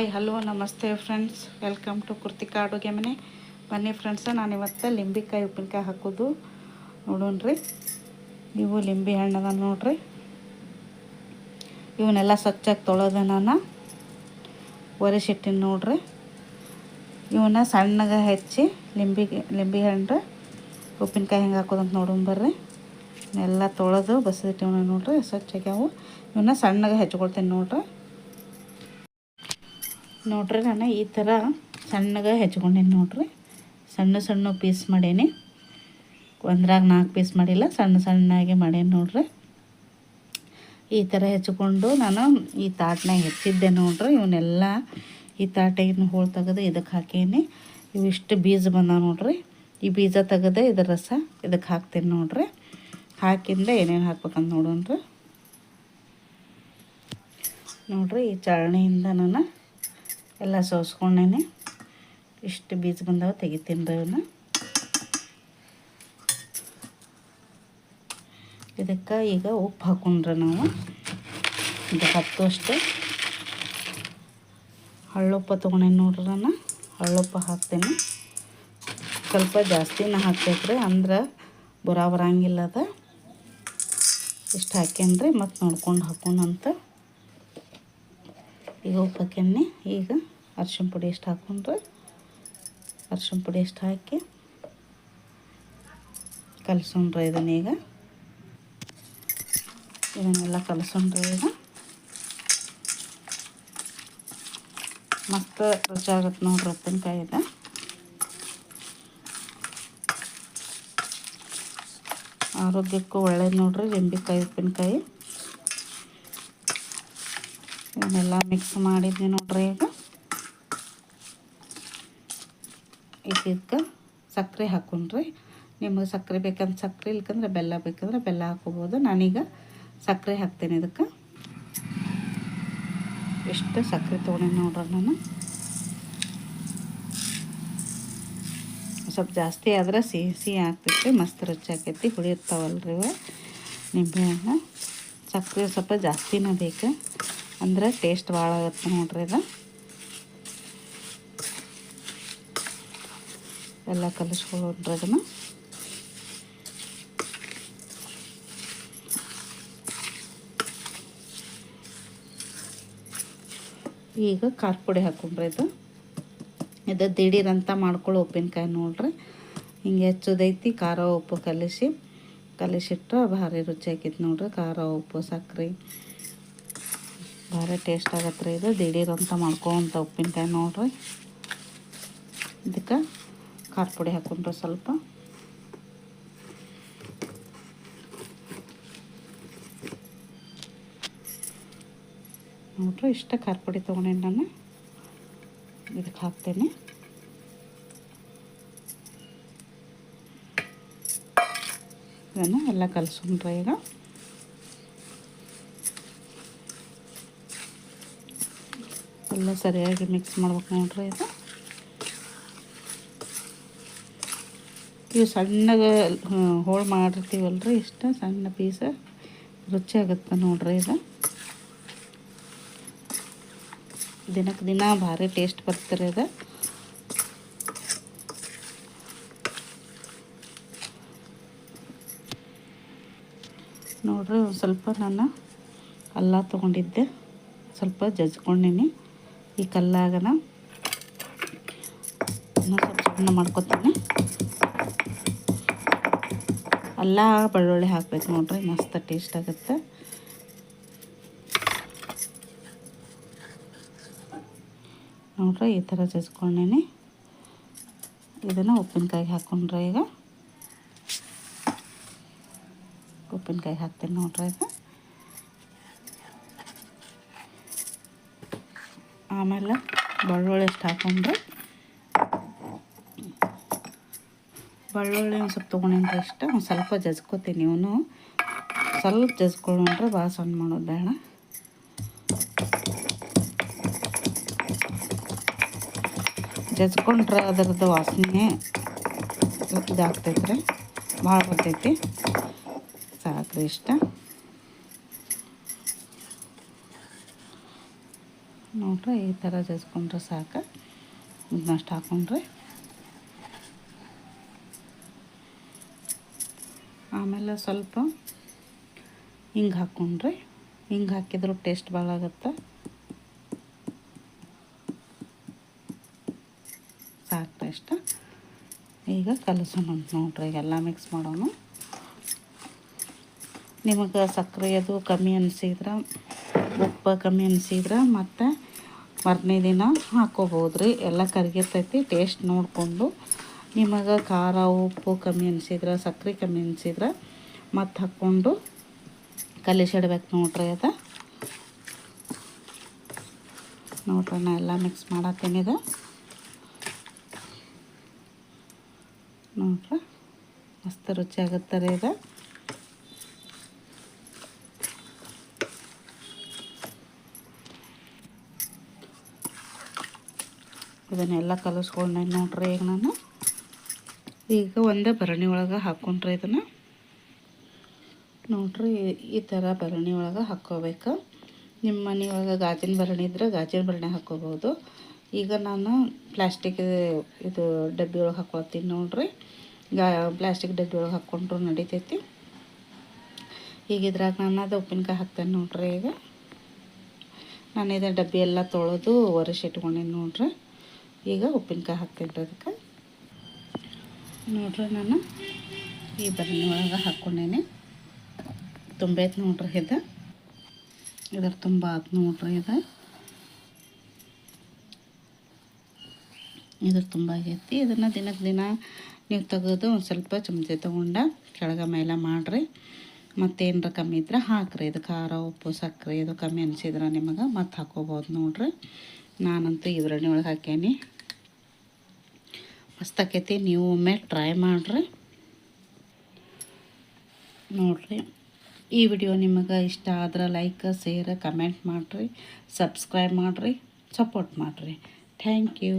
Hi, hello, ನಮಸ್ತೆ friends welcome to Kritika ಅಡುಗೆ ಮನೆ ಬನ್ನಿ ಫ್ರೆಂಡ್ಸ ನಾನು ಇವತ್ತು ಲಿಂಬಿಕಾಯಿ ಉಪ್ಪಿನಕಾಯಿ ಹಾಕೋದು. ನೋಡೋಣ್ರಿ. ಇವು ಲಿಂಬೆ ಹಣ್ಣದ ನೋಡ್ರಿ. ಇವನ್ನೆಲ್ಲ ಸ್ವಚ್ಛಾಗಿ ತೊಳೆದ ನಾನು. ಒರೆಸಿಟ್ಟಿನಿ ನೋಡ್ರಿ. ಇವನ್ನ ಸಣ್ಣಗೆ ಹೆಚ್ಚಿ ಲಿಂಬಿ, ಲಿಂಬೆ ಹಣ್ಣು ಉಪ್ಪಿನಕಾಯಿ ಹೆಂಗೆ ಹಾಕೋದಂತ ನೋಡೋಣ ಬರ್ರಿ. ಎಲ್ಲ ತೊಳೆದು ಬಸಿಟ್ಟಿವನ ನೋಡ್ರಿ, ಸ್ವಚ್ಛಾಗ್ಯಾವು. ಇವನ್ನ ಸಣ್ಣಗೆ ಹೆಚ್ಕೊಳ್ತೀನಿ ನೋಡ್ರಿ. ನೋಡ್ರಿ ನಾನು ಈ ಥರ ಸಣ್ಣಗೆ ಹೆಚ್ಕೊಂಡೇನಿ ನೋಡ್ರಿ. ಸಣ್ಣ ಸಣ್ಣ ಪೀಸ್ ಮಾಡೇನಿ. ಒಂದ್ರಾಗ ನಾಲ್ಕು ಪೀಸ್ ಮಾಡಿಲ್ಲ, ಸಣ್ಣ ಸಣ್ಣಗೆ ಮಾಡೇನಿ ನೋಡ್ರಿ. ಈ ಥರ ಹೆಚ್ಕೊಂಡು ನಾನು ಈ ತಾಟ್ನಾಗ ಹೆಚ್ಚಿದ್ದೆ ನೋಡ್ರಿ. ಇವನ್ನೆಲ್ಲ ಈ ತಾಟಿನ ಹೋಳು ತೆಗೆದು ಇದಕ್ಕೆ ಹಾಕೀನಿ. ಇವಿಷ್ಟು ಬೀಜ ಬಂದಾವೆ ನೋಡ್ರಿ. ಈ ಬೀಜ ತೆಗೆದು ಇದ್ರ ರಸ ಇದಕ್ಕೆ ಹಾಕ್ತೀನಿ ನೋಡ್ರಿ. ಹಾಕಿಂದ ಏನೇನು ಹಾಕ್ಬೇಕಂತ ನೋಡೋಣ್ರಿ. ನೋಡ್ರಿ ಈ ಚಾಳಣಿಯಿಂದ ನಾನು ಎಲ್ಲ ಸೋಸ್ಕೊಂಡೇನೆ. ಇಷ್ಟು ಬೀಜ ಬಂದಾವ ತೆಗಿತೀನಿ ರೀ ಅವನ್ನ ಇದಕ್ಕೆ ಈಗ ಉಪ್ಪು ಹಾಕೊಂಡ್ರೆ ನಾವು. ಇದು ಹತ್ತು ಅಷ್ಟು. ಹಳ್ಳುಪ್ಪ ತೊಗೊಂಡೇನು ನೋಡ್ರಿ ನಾನು ಹಳ್ಳುಪ್ಪ ಹಾಕ್ತೇನೆ. ಸ್ವಲ್ಪ ಜಾಸ್ತಿನ ಹಾಕ್ತೈತ್ರಿ ಅಂದ್ರೆ ಬುರ ಬರಂಗಿಲ್ಲ ಅದ. ಇಷ್ಟು ಹಾಕ್ಯನ್ರಿ ಮತ್ತು ನೋಡ್ಕೊಂಡು ಹಾಕೋಣಂತ. ಈಗ ಉಪ್ಪಕ್ಕೆಣ್ಣೆ, ಈಗ ಅರ್ಶಿಣ ಪುಡಿ ಎಷ್ಟು ಹಾಕೊಂಡ್ರೆ ಅರ್ಶಿಣ ಪುಡಿ ಎಷ್ಟು ಹಾಕಿ? ಕಲಸೊಂಡ್ರೆ ಇದನ್ನ ಈಗ. ಇದನ್ನೆಲ್ಲ ಕಲಸೊಂಡ್ರೆ ಈಗ. ಮಸ್ತ್ ರುಚಿ ಆಗತ್ತೆ ನೋಡ್ರಿ ಉಪ್ಪಿನಕಾಯಿ ಇದೆ. ಆರೋಗ್ಯಕ್ಕೂ ಒಳ್ಳೇದು ನೋಡ್ರಿ ಲಿಂಬೆಕಾಯಿ ಉಪ್ಪಿನಕಾಯಿ. ಇವನ್ನೆಲ್ಲ ಮಿಕ್ಸ್ ಮಾಡಿದ್ವಿ ನೋಡ್ರಿ ಈಗ. ಇದಕ್ಕೆ ಸಕ್ಕರೆ ಹಾಕೊಂಡ್ರಿ. ನಿಮಗೆ ಸಕ್ಕರೆ ಬೇಕಂದ್ರೆ ಸಕ್ಕರೆ, ಇಲ್ಕಂದ್ರೆ ಬೆಲ್ಲ ಬೇಕಂದ್ರೆ ಬೆಲ್ಲ ಹಾಕೋಬೋದು. ನಾನೀಗ ಸಕ್ಕರೆ ಹಾಕ್ತೇನೆ ಇದಕ್ಕೆ. ಎಷ್ಟು ಸಕ್ಕರೆ ತೊಗೊಂಡೆ ನೋಡ್ರಿ ನಾನು. ಸ್ವಲ್ಪ ಜಾಸ್ತಿ ಆದ್ರೆ ಸಿಹಿ ಸಿಹಿ ಆಗ್ತೈತಿ, ಮಸ್ತ್ ರುಚಿ ಆಕೈತಿ ಹುಳಿ ಇರ್ತಾವಲ್ರಿ ನಿಂಬೆಹಣ್ಣು. ಸಕ್ಕರೆ ಸ್ವಲ್ಪ ಜಾಸ್ತಿನೇ ಬೇಕು. ಅಂದ್ರೆ ಟೇಸ್ಟ್ ಭಾಳ ಆಗುತ್ತೆ ನೋಡ್ರಿ ಇದು. ಎಲ್ಲ ಕಲಿಸ್ಕೊಳ್ರಿ ಅದನ್ನು ಈಗ ಖಾರ ಪುಡಿ ಹಾಕೊಂಡ್ರಿ ಇದು. ಇದು ದಿಢೀರಂತ ಮಾಡ್ಕೊಳ್ಳೋ ಉಪ್ಪಿನಕಾಯಿ ನೋಡ್ರಿ. ಹಿಂಗೆ ಹೆಚ್ಚೋದೈತಿ, ಖಾರ ಉಪ್ಪು ಕಲಿಸಿ. ಕಲಿಸಿಟ್ರೆ ಭಾರಿ ರುಚಿ ಆಕೈತಿ ನೋಡ್ರಿ, ಖಾರ ಉಪ್ಪು, ಸಕ್ರೆ. ಭಾರಿ ಟೇಸ್ಟ್ ಆಗತ್ತೆ ರೀ ಇದು. ದಿಢೀರಂತ ಮಾಡ್ಕೊಂತ ಉಪ್ಪಿನಕಾಯಿ ನೋಡ್ರಿ. ಇದಕ್ಕೆ ಖಾರ ಪುಡಿ ಹಾಕೊಂಡ್ರೆ ಸ್ವಲ್ಪ. ನೋಡ್ರಿ, ಇಷ್ಟ ಖಾರ ಪುಡಿ ತೊಗೊಂಡೇನಿ ನಾನು. ಇದಕ್ಕೆ ಹಾಕ್ತೇನೆ. ಇದನ್ನು ಎಲ್ಲ ಕಲಸ್ಕೊಂಡ್ರೆ ಈಗ. ಎಲ್ಲ ಸರಿಯಾಗಿ ಮಿಕ್ಸ್ ಮಾಡ್ಬೇಕು ನೋಡ್ರಿ ಇದು. ಇವು ಸಣ್ಣಗೆ ಹೋಳು ಮಾಡಿರ್ತೀವಲ್ರಿ ಇಷ್ಟು, ಸಣ್ಣ ಪೀಸ ರುಚಿ ಆಗುತ್ತೆ ನೋಡ್ರಿ ಇದು. ದಿನಕ್ಕೆ ದಿನ ಭಾರಿ ಟೇಸ್ಟ್ ಬರ್ತಾರೆ ಇದು. ನೋಡ್ರಿ ಒಂದು ಸ್ವಲ್ಪ ನಾನು ಅಲ್ಲ ತೊಗೊಂಡಿದ್ದೆ. ಸ್ವಲ್ಪ ಜಜ್ಕೊಂಡೀನಿ. ಈ ಕಲ್ಲಾಗನ ಸಣ್ಣ ಮಾಡ್ಕೊತೀನಿ. ಅಲ್ಲ, ಬೆಳ್ಳುಳ್ಳಿ ಹಾಕ್ಬೇಕು ನೋಡ್ರಿ, ಮಸ್ತ್ ಟೇಸ್ಟ್ ಆಗುತ್ತೆ. ನೋಡ್ರಿ, ಈ ಥರ ಜಜ್ಕೊಂಡೇನಿ ಇದನ್ನು ಉಪ್ಪಿನಕಾಯಿ ಹಾಕ್ಕೊಂಡ್ರೆ ಈಗ. ಉಪ್ಪಿನಕಾಯಿ ಹಾಕ್ತೀನಿ ನೋಡ್ರಿ ಈಗ. ಆಮೇಲೆ ಬೆಳ್ಳುಳ್ಳಿ ಎಷ್ಟು ಹಾಕೊಂಡ್ರೆ? ಬೆಳ್ಳುಳ್ಳಿ ಒಂದು ಸ್ವಲ್ಪ ತೊಗೊಂಡ್ರೆ ಇಷ್ಟ ಒಂದು ಸ್ವಲ್ಪ ಜಜ್ಕೋತೀನಿ ಇವನು. ಸ್ವಲ್ಪ ಜಜ್ಕೊಂಡ್ರೆ ಭಾಳ ಸಣ್ಣ ಮಾಡೋದು ಬೇಡ. ಜಜ್ಕೊಂಡ್ರೆ ಅದರದ್ದು ವಾಸನೆ ಇದಾಗ್ತೈತ್ರಿ, ಭಾಳ ಬರ್ತೈತಿ. ಸಾಕ್ರಿ ಇಷ್ಟ. ನೋಡ್ರಿ, ಈ ಥರ ಜಜ್ಕೊಂಡ್ರೆ ಸಾಕು. ಇದನ್ನಷ್ಟು ಹಾಕೊಂಡ್ರೆ. ಆಮೇಲೆ ಸ್ವಲ್ಪ ಹಿಂಗೆ ಹಾಕ್ಕೊಂಡ್ರಿ ಹಿಂಗೆ ಹಾಕಿದ್ರು ಟೇಸ್ಟ್ ಭಾಳ ಆಗುತ್ತೆ. ಸಾಕು ಇಷ್ಟ. ಈಗ ಕಲಸೋಣ ನೋಡ್ರಿ, ಎಲ್ಲ ಮಿಕ್ಸ್ ಮಾಡೋಣ. ನಿಮಗೆ ಸಕ್ಕರೆ ಅದು ಕಮ್ಮಿ ಅನಿಸಿದ್ರೆ, ಉಪ್ಪು ಕಮ್ಮಿ ಅನಿಸಿದ್ರೆ, ಮತ್ತು ಮಾರನೇ ದಿನ ಹಾಕ್ಕೋಬೋದು ರೀ ಎಲ್ಲ ಕರಿಗಿರ್ತೈತಿ ಟೇಸ್ಟ್ ನೋಡಿಕೊಂಡು. ನಿಮಗೆ ಖಾರ, ಉಪ್ಪು ಕಮ್ಮಿ ಅನಿಸಿದ್ರೆ ಸಕ್ಕರೆ ಕಮ್ಮಿ ಅನಿಸಿದ್ರೆ ಮತ್ತು ಹಾಕ್ಕೊಂಡು ಕಲಿಸಿಡ್ಬೇಕು ನೋಡ್ರಿ ಅದು. ನೋಡ್ರಿ ನಾ ಎಲ್ಲ ಮಿಕ್ಸ್ ಮಾಡತ್ತೀನಿ ಇದು. ನೋಡ್ರಿ, ಮಸ್ತ್ ರುಚಿ ಆಗುತ್ತೆ ರೀ ಇದು. ಇದನ್ನೆಲ್ಲ ಕಲಸ್ಕೊಂಡೆ ನೋಡ್ರಿ ಈಗ ನಾನು. ಈಗ ಒಂದೇ ಭರಣಿ ಒಳಗೆ ಹಾಕ್ಕೊಂಡ್ರೆ ಇದನ್ನು. ನೋಡ್ರಿ ಈ ಥರ ಭರಣಿ ಒಳಗೆ ಹಾಕ್ಕೋಬೇಕು ನಿಮ್ಮ ಮನೆ ಒಳಗೆ ಗಾಜಿನ ಭರಣಿ ಇದ್ರೆ ಗಾಜಿನ ಭರಣಿ ಹಾಕ್ಕೋಬೋದು ಈಗ ನಾನು ಪ್ಲಾಸ್ಟಿಕ್ ಇದು ಡಬ್ಬಿ ಒಳಗೆ ಹಾಕ್ಕೊಳ್ತೀನಿ ನೋಡ್ರಿ. ಗಾ ಪ್ಲಾಸ್ಟಿಕ್ ಡಬ್ಬಿ ಒಳಗೆ ಹಾಕ್ಕೊಂಡ್ರು ನಡಿತೈತಿ. ಈಗ ಇದ್ರಾಗ ನಾನು ಅದು ಉಪ್ಪಿನಕಾಯಿ ಹಾಕ್ತೇನೆ ನೋಡ್ರಿ ಈಗ. ನಾನು ಇದು ಡಬ್ಬಿ ಎಲ್ಲ ತೊಳೆದು ಒರೆಸಿ ಇಟ್ಕೊಂಡೀನಿ ನೋಡ್ರಿ. ಈಗ ಉಪ್ಪಿನಕಾಯಿ ಹಾಕ್ತೀನಿ ಅದಕ್ಕೆ. ನೋಡ್ರಿ ನಾನು, ಈ ಬರಣಿ ಒಳಗೆ ಹಾಕ್ಕೊಂಡೇನೆ ತುಂಬೈತೆ ನೋಡ್ರಿ ಇದು. ಇದ್ರ ತುಂಬ ಆಯ್ತು ನೋಡ್ರಿ ಇದು. ಇದ್ರ ತುಂಬ ಆಗೈತಿ. ಇದನ್ನು ದಿನಕ್ಕೆ ದಿನ ನೀವು ತೆಗೆದು ಒಂದು ಸ್ವಲ್ಪ ಚಮಚೆ ತೊಗೊಂಡ ಕೆಳಗೆ ಮೇಲೆ ಮಾಡಿರಿ. ಮತ್ತೇನರ ಕಮ್ಮಿ ಇದ್ರೆ ಹಾಕ್ರಿ. ಇದು ಖಾರ, ಉಪ್ಪು, ಸಕ್ಕರೆ, ಇದು ಕಮ್ಮಿ ಅನಿಸಿದ್ರೆ ನಿಮಗೆ ಮತ್ತೆ ಹಾಕೋಬೋದು ನೋಡ್ರಿ. ನಾನಂತೂ ಇದ್ರಣಿ ಒಳಗೆ ಹಾಕೇನಿ ಮಸ್ತ್ ಆಕೈತಿ, ನೀವು ಒಮ್ಮೆ ಟ್ರೈ ಮಾಡಿರಿ. ನೋಡಿರಿ, ಈ ವಿಡಿಯೋ ನಿಮಗೆ ಇಷ್ಟ ಆದ್ರೆ ಲೈಕ್ ಶೇರ್ ಕಮೆಂಟ್ ಮಾಡಿರಿ ಸಬ್ಸ್ಕ್ರೈಬ್ ಮಾಡಿರಿ ಸಪೋರ್ಟ್ ಮಾಡಿರಿ. Thank you